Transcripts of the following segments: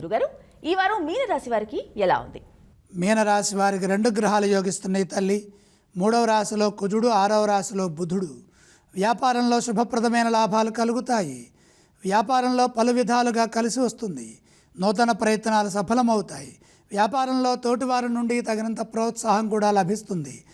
గురుగారు ఈ వారం మీనరాశి వారికి ఎలా ఉంది? మీనరాశి వారికి రెండు గ్రహాలు యోగిస్తున్నాయి తల్లి. మూడవ రాశిలో కుజుడు ఆరవ రాశిలో బుధుడు. వ్యాపారంలో శుభప్రదమైన లాభాలు కలుగుతాయి. వ్యాపారంలో పలు విధాలుగా కలిసి వస్తుంది. నూతన ప్రయత్నాలు సఫలమవుతాయి. వ్యాపారంలో తోటివారి నుండి తగినంత ప్రోత్సాహం కూడా లభిస్తుంది.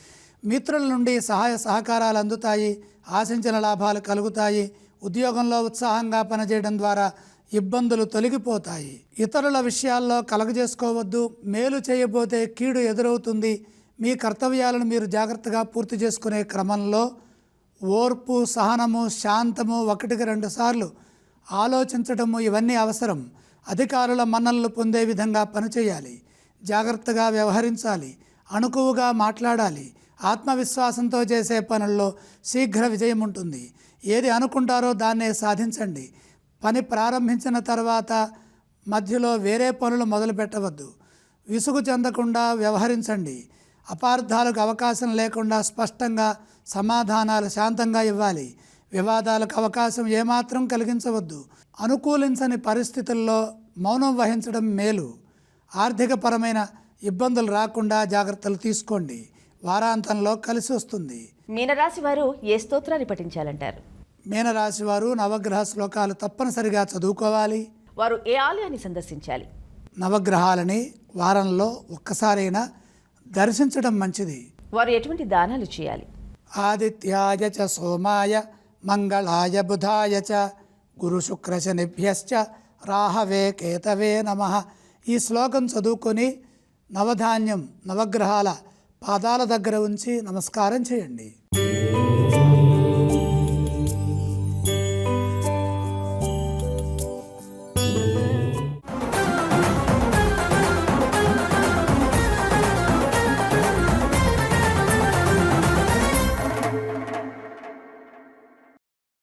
మిత్రుల నుండి సహాయ సహకారాలు అందుతాయి. ఆశించిన లాభాలు కలుగుతాయి. ఉద్యోగంలో ఉత్సాహంగా పనిచేయడం ద్వారా ఇబ్బందులు తొలగిపోతాయి. ఇతరుల విషయాల్లో కలగజేసుకోవద్దు. మేలు చేయబోతే కీడు ఎదురవుతుంది. మీ కర్తవ్యాలను మీరు జాగ్రత్తగా పూర్తి చేసుకునే క్రమంలో ఓర్పు సహనము శాంతము ఒకటికి రెండు సార్లు ఆలోచించటము ఇవన్నీ అవసరం. అధికారుల మన్ననలు పొందే విధంగా పనిచేయాలి. జాగ్రత్తగా వ్యవహరించాలి. అణుకువగా మాట్లాడాలి. ఆత్మవిశ్వాసంతో చేసే పనుల్లో శీఘ్ర విజయం ఉంటుంది ఏది అనుకుంటారో దాన్నే సాధించండి. పని ప్రారంభించిన తర్వాత మధ్యలో వేరే పనులు మొదలు పెట్టవద్దు. విసుగు చెందకుండా వ్యవహరించండి. అపార్థాలకు అవకాశం లేకుండా స్పష్టంగా సమాధానాలు శాంతంగా ఇవ్వాలి. వివాదాలకు అవకాశం ఏమాత్రం కలిగించవద్దు. అనుకూలించని పరిస్థితుల్లో మౌనం వహించడం మేలు. ఆర్థికపరమైన ఇబ్బందులు రాకుండా జాగ్రత్తలు తీసుకోండి. వారాంతంలో కలిసి వస్తుంది మీనరాశి వారు ఏ స్తోత్రాన్ని పఠించాలంటారు? మీనరాశి వారు నవగ్రహ శ్లోకాలు తప్పనిసరిగా చదువుకోవాలి. వారు ఏ ఆలయాన్ని సందర్శించాలి? నవగ్రహాలని వారంలో ఒక్కసారైనా దర్శించడం మంచిది. వారు ఎటువంటి దానాలు చేయాలి? ఆదిత్యాయ చ సోమాయ మంగళాయ బుధాయ చ గురు శుక్ర శనిభ్యశ్చ రాహవే కేతవే నమ. ఈ శ్లోకం చదువుకొని నవధాన్యం నవగ్రహాల పాదాల దగ్గర ఉంచి నమస్కారం చేయండి.